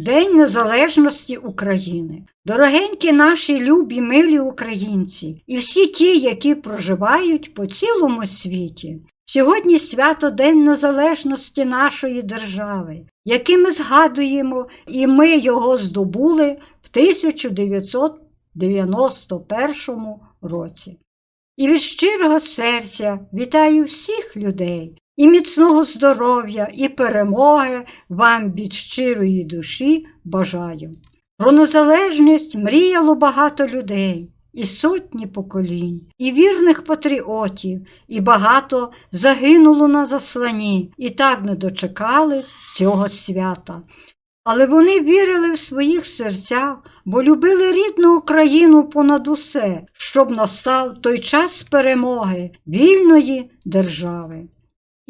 День Незалежності України. Дорогенькі наші любі милі українці і всі ті, які проживають по цілому світі. Сьогодні свято День Незалежності нашої держави, який ми згадуємо, і ми його здобули в 1991 році. І від щирого серця вітаю всіх людей і міцного здоров'я, і перемоги вам від щирої душі бажаю. Про незалежність мріяло багато людей, і сотні поколінь, і вірних патріотів, і багато загинуло на заслані, і так не дочекались цього свята. Але вони вірили в своїх серцях, бо любили рідну Україну понад усе, щоб настав той час перемоги вільної держави.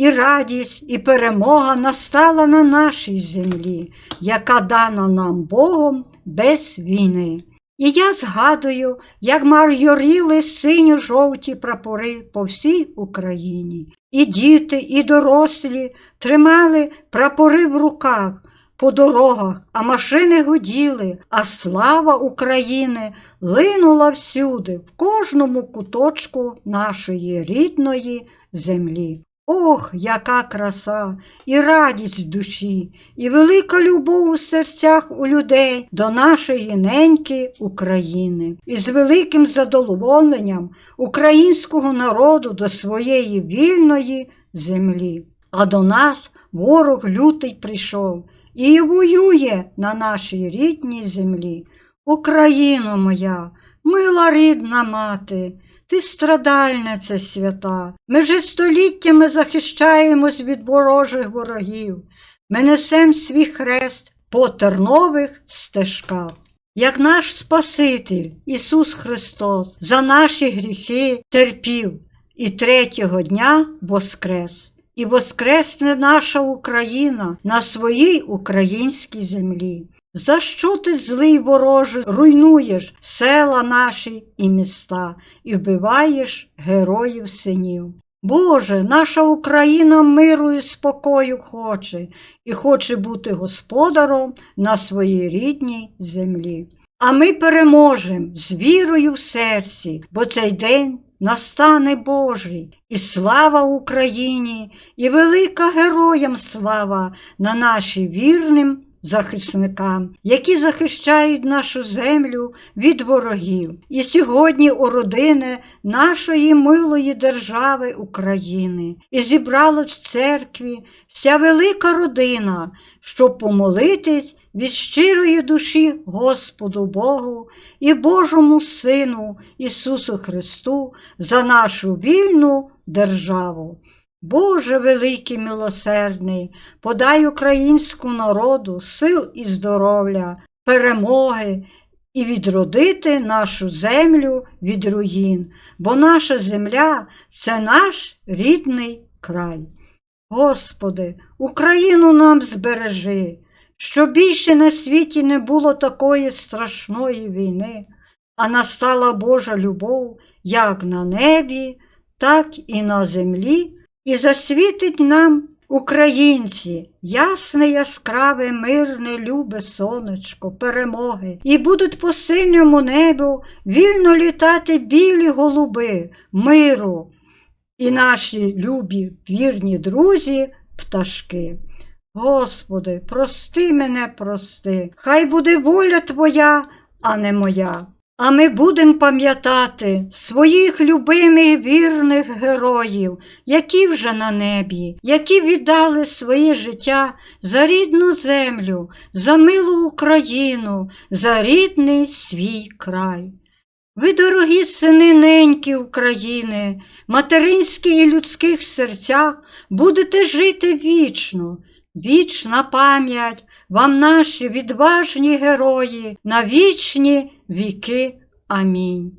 І радість, і перемога настала на нашій землі, яка дана нам Богом без війни. І я згадую, як мар'yorіли синьо-жовті прапори по всій Україні. І діти, і дорослі тримали прапори в руках по дорогах, а машини гуділи, а слава України линула всюди, в кожному куточку нашої рідної землі. Ох, яка краса і радість в душі, і велика любов у серцях у людей до нашої неньки України, і з великим задоволенням українського народу до своєї вільної землі. А до нас ворог лютий прийшов і воює на нашій рідній землі. Україно моя, мила рідна мати. Ти страдальниця свята. Ми вже століттями захищаємось від ворожих ворогів. Ми несем свій хрест по тернових стежках. Як наш Спаситель Ісус Христос за наші гріхи терпів і третього дня воскрес. І воскресне наша Україна на своїй українській землі. За що ти злий вороже, руйнуєш села наші і міста і вбиваєш героїв синів? Боже, наша Україна миру і спокою хоче і хоче бути господаром на своїй рідній землі. А ми переможемо з вірою в серці, бо цей день настане Божий, і слава Україні, і велика героям слава на наші вірним захисникам, які захищають нашу землю від ворогів. І сьогодні у родини нашої милої держави України і зібралась в церкві вся велика родина, щоб помолитись від щирої душі Господу Богу і Божому Сину Ісусу Христу за нашу вільну державу. Боже великий милосердний, подай українському народу сил і здоров'я, перемоги і відродити нашу землю від руїн, бо наша земля це наш рідний край. Господи, Україну нам збережи, щоб більше на світі не було такої страшної війни, а настала Божа любов як на небі, так і на землі. І засвітить нам, українці, ясне, яскраве, мирне, любе сонечко, перемоги, і будуть по синьому небу вільно літати білі голуби, миру, і наші любі вірні друзі, пташки. Господи, прости мене, прости, хай буде воля Твоя, а не моя. А ми будемо пам'ятати своїх любимих вірних героїв, які вже на небі, які віддали своє життя за рідну землю, за милу Україну, за рідний свій край. Ви, дорогі сини неньки України, материнські і людських серцях, будете жити вічно, вічна пам'ять вам наші відважні герої на вічні віки. Амінь.